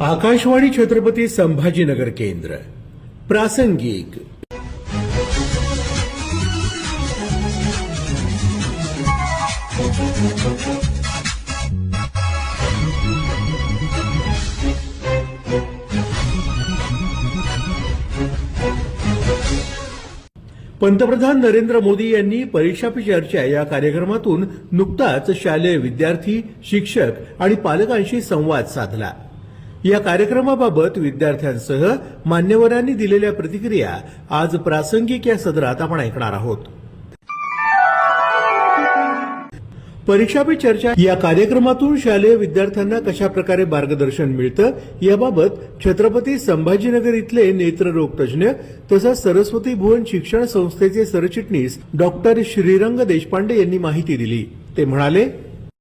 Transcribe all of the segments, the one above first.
आकाशवाणी छत्रपती संभाजीनगर केंद्र प्रासंगिक. पंतप्रधान नरेंद्र मोदी यांनी परीक्षा पे चर्चा या कार्यक्रमातून नुकताच शालेय विद्यार्थी शिक्षक आणि पालकांशी संवाद साधला. या कार्यक्रमाबाबत विद्यार्थ्यांसह मान्यवरांनी दिलेल्या प्रतिक्रिया आज प्रासंगिक या सदरात आपण ऐकणार आहोत. परीक्षा पे चर्चा. या कार्यक्रमातून शालेय विद्यार्थ्यांना कशा प्रकारे मार्गदर्शन मिळतं याबाबत छत्रपती संभाजीनगर इथले नेत्ररोग तज्ज्ञ तसंच सरस्वती भुवन शिक्षण संस्थेचे सरचिटणीस डॉक्टर श्रीरंग देशपांडे यांनी माहिती दिली. ते म्हणाले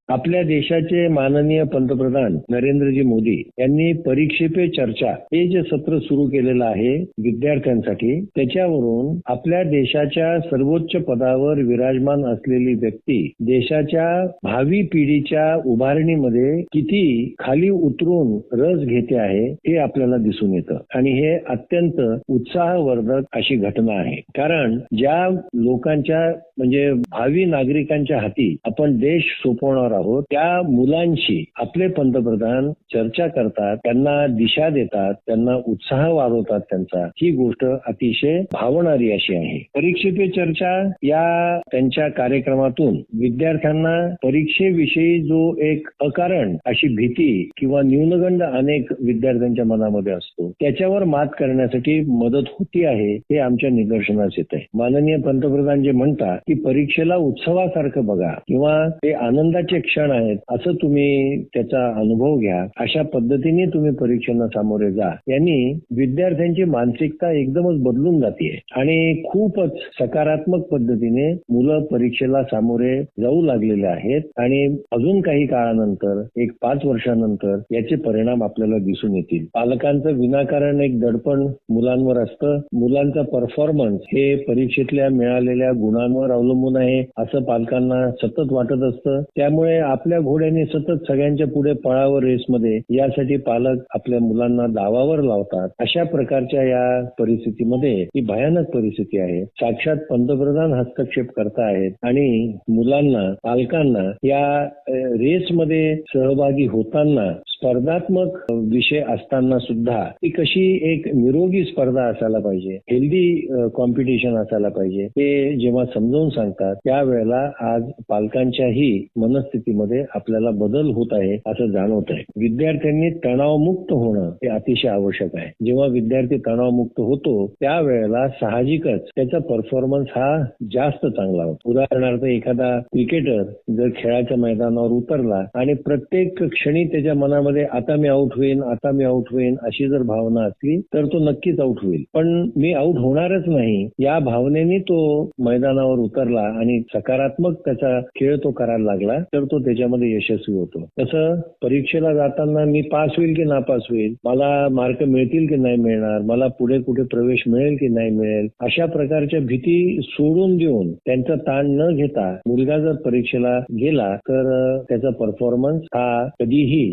आपल्या देशाचे माननीय पंतप्रधान नरेंद्रजी मोदी यांनी परीक्षे पे चर्चा हे जे सत्र सुरू केलेलं आहे विद्यार्थ्यांसाठी त्याच्यावरून आपल्या देशाच्या सर्वोच्च पदावर विराजमान असलेली व्यक्ती देशाच्या भावी पिढीच्या उभारणीमध्ये किती खाली उतरून रस घेते आहे हे आपल्याला दिसून येतं. आणि हे अत्यंत उत्साहवर्धक अशी घटना आहे. कारण ज्या लोकांच्या म्हणजे भावी नागरिकांच्या हाती आपण देश सोपवणार आहोत त्या मुलांशी आपले पंतप्रधान चर्चा करतात त्यांना दिशा देतात त्यांना उत्साह वाढवतात त्यांचा. ही गोष्ट अतिशय भावणारी अशी आहे. परीक्षे पे चर्चा या त्यांच्या कार्यक्रमातून विद्यार्थ्यांना परीक्षेविषयी जो एक अकारण अशी भीती किंवा न्यूनगंड अनेक विद्यार्थ्यांच्या मनामध्ये असतो त्याच्यावर मात करण्यासाठी मदत होती आहे हे आमच्या निदर्शनास येत आहे माननीय पंतप्रधान जे म्हणतात की परीक्षेला उत्सवासारखं बघा किंवा ते आनंदाचे क्षण आहेत असं तुम्ही त्याचा अनुभव घ्या. अशा पद्धतीने तुम्ही परीक्षांना सामोरे जा. यांनी विद्यार्थ्यांची मानसिकता एकदमच बदलून जाते आणि खूपच सकारात्मक पद्धतीने मुलं परीक्षेला सामोरे जाऊ लागलेले आहेत. आणि अजून काही काळानंतर एक पाच वर्षानंतर याचे परिणाम आपल्याला दिसून येतील. पालकांचं विनाकारण एक दडपण मुलांवर असतं. मुलांचा परफॉर्मन्स हे परीक्षेतल्या मिळालेल्या गुणांवर अवलंबून आहे असं पालकांना सतत वाटत असतं. त्यामुळे आपल्या घोड्याने सतत सगळ्यांच्या पुढे पळावर रेसमध्ये यासाठी पालक आपल्या मुलांना दावावर लावतात. अशा प्रकारच्या या परिस्थितीमध्ये ही भयानक परिस्थिती आहे. साक्षात पंतप्रधान हस्तक्षेप करतायत आणि मुलांना पालकांना या रेसमध्ये सहभागी होताना स्पर्धात्मक विषय असताना सुद्धा ती कशी एक निरोगी स्पर्धा असायला पाहिजे हेल्दी कॉम्पिटिशन असायला पाहिजे ते जेव्हा समजावून सांगतात त्यावेळेला आज पालकांच्याही मनस्थितीमध्ये आपल्याला बदल होत आहे असं जाणवत आहे. विद्यार्थ्यांनी तणावमुक्त होणं हे अतिशय आवश्यक आहे. जेव्हा विद्यार्थी तणावमुक्त होतो त्यावेळेला साहजिकच त्याचा परफॉर्मन्स हा जास्त चांगला होतो. उदाहरणार्थ एखादा क्रिकेटर जर खेळाच्या मैदानावर उतरला आणि प्रत्येक क्षणी त्याच्या मनामध्ये आता मी आउट होईन आता मी आउट होईन अशी जर भावना असली तर तो नक्कीच आउट होईल. पण मी आउट होणारच नाही. या भावनेने तो मैदानावर उतरला आणि सकारात्मक त्याचा खेळ तो करायला लागला तर तो त्याच्यामध्ये यशस्वी होतो. तसं परीक्षेला जाताना मी पास होईल की नापास होईल मला मार्क मिळतील की नाही मिळणार मला पुढे कुठे प्रवेश मिळेल की नाही मिळेल अशा प्रकारच्या भीती सोडून देऊन त्यांचा ताण न घेता मुलगा जर परीक्षेला गेला तर त्याचा परफॉर्मन्स हा कधीही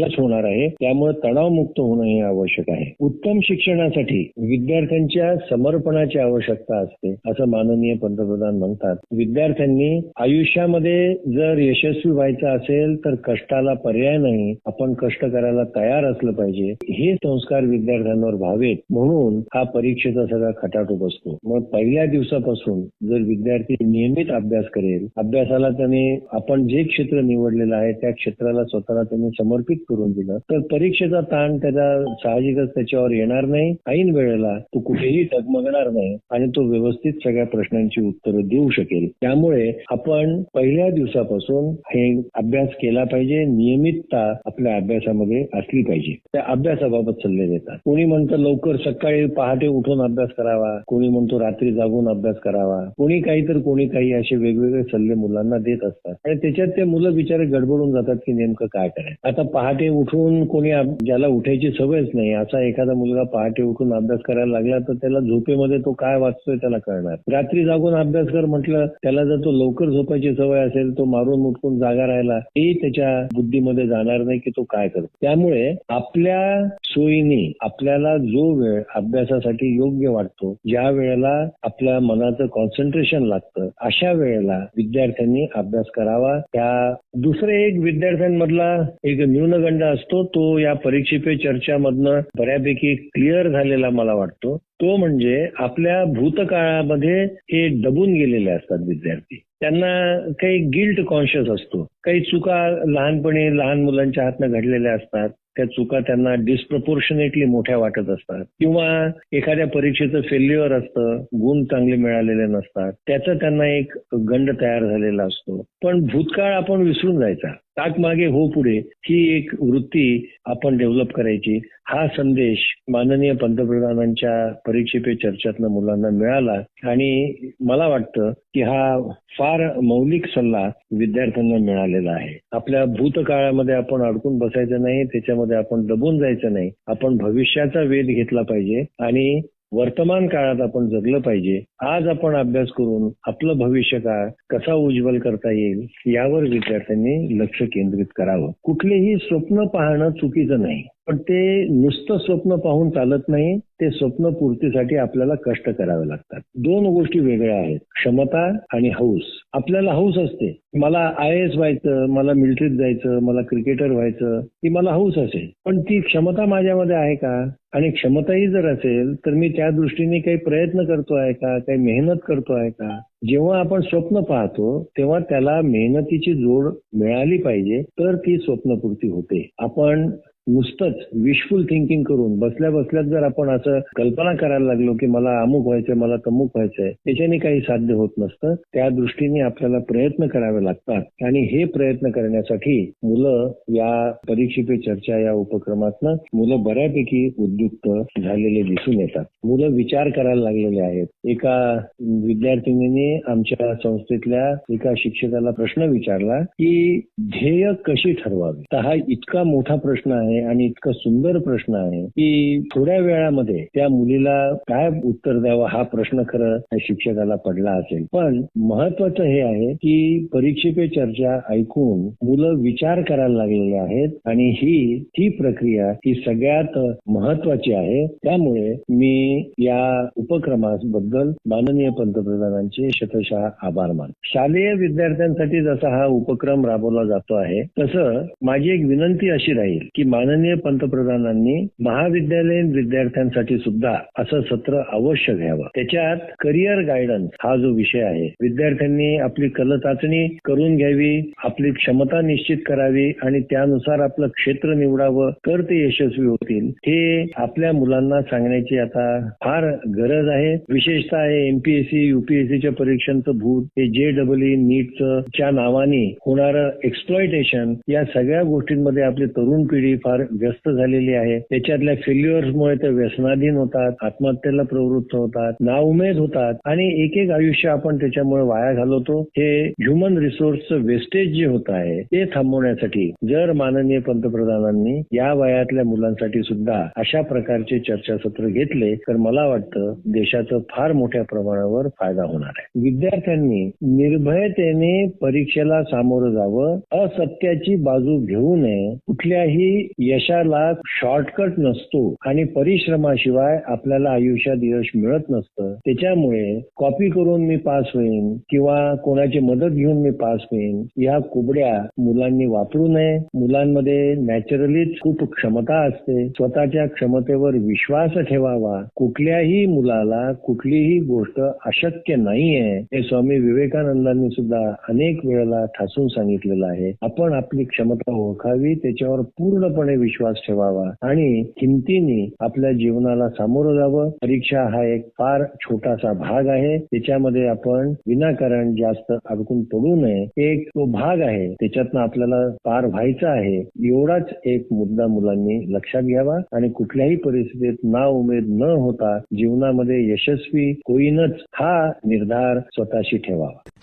चांगलाच होणार आहे. त्यामुळे तणावमुक्त होणं हे आवश्यक आहे. उत्तम शिक्षणासाठी विद्यार्थ्यांच्या समर्पणाची आवश्यकता असते असं माननीय पंतप्रधान म्हणतात. विद्यार्थ्यांनी आयुष्यामध्ये जर यशस्वी व्हायचं असेल तर कष्टाला पर्याय नाही. आपण कष्ट करायला तयार असलं पाहिजे. हे संस्कार विद्यार्थ्यांवर व्हावेत. म्हणून हा परीक्षेचा सगळा खटाटोप असतो मग पहिल्या दिवसापासून जर विद्यार्थी नियमित अभ्यास करेल अभ्यासाला त्याने आपण जे क्षेत्र निवडलेलं आहे त्या क्षेत्राला स्वतःला त्यांनी समर्पित करून दिलं. तर परीक्षेचा ताण त्याचा साहजिकच त्याच्यावर येणार नाही. ऐन वेळेला तो कुठेही डगमगणार नाही आणि तो व्यवस्थित सगळ्या प्रश्नांची उत्तरं देऊ शकेल. त्यामुळे आपण पहिल्या दिवसापासून हे अभ्यास केला पाहिजे. नियमितता आपल्या अभ्यासामध्ये असली पाहिजे. त्या अभ्यासाबाबत सल्ले देतात. कोणी म्हणतं लवकर सकाळी पहाटे उठून अभ्यास करावा. कोणी म्हणतो रात्री जागून अभ्यास करावा. कोणी काही तर कोणी काही असे वेगवेगळे सल्ले मुलांना देत असतात. आणि त्याच्यात ते मुलं बिचारे गडबडून जातात की नेमकं काय करायचं. आता पहाटे उठून कोणी ज्याला उठायची सवयच नाही असा एखादा मुलगा पहाटे उठून अभ्यास करायला लागला तर त्याला झोपेमध्ये तो काय वाचतोय त्याला कळणार. रात्री जागून अभ्यास कर म्हटलं त्याला जर तो लवकर झोपायची सवय असेल तो मारून उठून जागा राहिला हेही त्याच्या बुद्धीमध्ये जाणार नाही की तो काय करतो. त्यामुळे आपल्या सोयीने आपल्याला जो वेळ अभ्यासासाठी योग्य वाटतो ज्या वेळेला आपल्या मनाचं कॉन्सन्ट्रेशन लागतं अशा वेळेला विद्यार्थ्यांनी अभ्यास करावा. त्या दुसरे एक विद्यार्थ्यांमधला एक कालखंड असतो तो या परीक्षेपे चर्चामधनं बऱ्यापैकी क्लिअर झालेला मला वाटतो. तो म्हणजे आपल्या भूतकाळामध्ये हे दबून गेलेले असतात विद्यार्थी. त्यांना काही गिल्ट कॉन्शियस असतो. काही चुका लहानपणी लहान मुलांच्या हातनं घडलेल्या असतात. त्या चुका त्यांना डिस्प्रपोर्शनेटली मोठ्या वाटत असतात. किंवा एखाद्या परीक्षेचं फेल्युअर असतं गुण चांगले मिळालेले नसतात. त्याचा त्यांना एक गंड तयार झालेला असतो. पण भूतकाळ आपण विसरून जायचा. ताक मागे हो पुढे ही एक वृत्ती आपण डेव्हलप करायची. हा संदेश माननीय पंतप्रधानांच्या परीक्षेपे चर्चातनं मुलांना मिळाला आणि मला वाटतं की हा फार मौलिक सल्ला विद्यार्थ्यांना मिळालेला आहे. आपल्या भूतकाळामध्ये आपण अडकून बसायचं नाही त्याच्यामध्ये आपण दबून जायचं नाही. आपण भविष्याचा वेध घेतला पाहिजे आणि वर्तमान काळात आपण जगलं पाहिजे. आज आपण अभ्यास करून आपलं भविष्य काळ कसा उज्ज्वल करता येईल यावर विद्यार्थ्यांनी लक्ष केंद्रित करावं. कुठलेही स्वप्न पाहणं चुकीचं नाही. पण ते नुसतं स्वप्न पाहून चालत नाही ते स्वप्न पूर्तीसाठी आपल्याला कष्ट करावे लागतात. दोन गोष्टी वेगळ्या आहेत क्षमता आणि हौस. आपल्याला हौस असते. मला आय एस व्हायचं मला मिलिटरीत जायचं मला क्रिकेटर व्हायचं ती मला हौस असेल. पण ती क्षमता माझ्यामध्ये आहे का? आणि क्षमताही जर असेल तर मी त्या दृष्टीने काही प्रयत्न करतो आहे का? काही मेहनत करतो आहे का? जेव्हा आपण स्वप्न पाहतो तेव्हा त्याला मेहनतीची जोड मिळाली पाहिजे तर ती स्वप्नपूर्ती होते. आपण नुसतंच विशफुल थिंकिंग करून बसल्या बसल्यात जर आपण असं कल्पना करायला लागलो की मला अमुक व्हायचंय मला तमुक व्हायचंय त्याच्याने काही साध्य होत नसतं. त्या दृष्टीने आपल्याला प्रयत्न करावे लागतात. आणि हे प्रयत्न करण्यासाठी मुलं या परीक्षेपे चर्चा या उपक्रमातनं मुलं बऱ्यापैकी उद्युक्त झालेले दिसून येतात. मुलं विचार करायला लागलेले आहेत. एका विद्यार्थिनीने आमच्या संस्थेतल्या एका शिक्षकाला प्रश्न विचारला की ध्येय कशी ठरवावी? तर हा इतका मोठा प्रश्न आहे आणि इतका सुंदर प्रश्न आहे की थोड्या वेळामध्ये त्या मुलीला काय उत्तर द्यावं हा प्रश्न खरं शिक्षकाला पडला असेल. पण महत्वाचं हे आहे की परीक्षेपे चर्चा ऐकून मुलं विचार करायला लागलेले आहेत आणि ही ही प्रक्रिया ही सगळ्यात महत्वाची आहे. त्यामुळे मी या उपक्रमाबद्दल माननीय पंतप्रधानांचे शतशः आभार मान. शालेय विद्यार्थ्यांसाठी जसा हा उपक्रम राबवला जातो आहे तसं माझी एक विनंती अशी राहील की माननीय पंतप्रधानांनी महाविद्यालयीन विद्यार्थ्यांसाठी सुद्धा असं सत्र अवश्य घ्यावं. त्याच्यात करिअर गायडन्स हा जो विषय आहे विद्यार्थ्यांनी आपली कल चाचणी करून घ्यावी आपली क्षमता निश्चित करावी आणि त्यानुसार आपलं क्षेत्र निवडावं तर ते यशस्वी होतील हे आपल्या मुलांना सांगण्याची आता फार गरज आहे. विशेषतः हे एमपीएससी युपीएससीच्या परीक्षांचं भूत हे जे डबल ई नीटचं च्या नावाने होणारं एक्सप्लॉयटेशन या सगळ्या गोष्टींमध्ये आपली तरुण पिढी फार व्यस्त झालेली आहे. त्याच्यातल्या फेल्युअर्समुळे ते व्यसनाधीन होतात आत्महत्येला प्रवृत्त होतात नाउमेद होतात आणि एक एक आयुष्य आपण त्याच्यामुळे वाया घालवतो. हे ह्युमन रिसोर्सचं वेस्टेज जे होत आहे ते थांबवण्यासाठी जर माननीय पंतप्रधानांनी या वयातल्या मुलांसाठी सुद्धा अशा प्रकारचे चर्चासत्र घेतले तर मला वाटतं देशाचं फार मोठ्या प्रमाणावर फायदा होणार आहे. विद्यार्थ्यांनी निर्भयतेने परीक्षेला सामोरं जावं असत्याची बाजू घेऊ नये कुठल्याही यशाला शॉर्टकट नसतो आणि परिश्रमाशिवाय आपल्याला आयुष्यात यश मिळत नसतं. त्याच्यामुळे कॉपी करून मी पास होईन किंवा कोणाची मदत घेऊन मी पास होईन या कुबड्या मुलांनी वापरू नये. मुलांमध्ये नॅचरलीच खूप क्षमता असते. स्वतःच्या क्षमतेवर विश्वास ठेवावा. कुठल्याही मुलाला कुठलीही गोष्ट अशक्य नाहीये हे स्वामी विवेकानंदांनी सुद्धा अनेक वेळेला ठासून सांगितलेलं आहे. आपण आपली क्षमता ओळखावी त्याच्यावर पूर्णपणे विश्वास ठेवावा. आणि किमतीने आपल्या जीवनाला सामोरं जावं. परीक्षा हा एक फार छोटासा भाग आहे. त्याच्यामध्ये आपण विनाकारण जास्त अडकून पडू नये. एक तो भाग आहे. त्याच्यातनं आपल्याला पार व्हायचं आहे. एवढाच एक मुद्दा मुलांनी लक्षात घ्यावा. आणि कुठल्याही परिस्थितीत ना उमेद न होता जीवनामध्ये यशस्वी होईनच हा निर्धार स्वतःशी ठेवावा.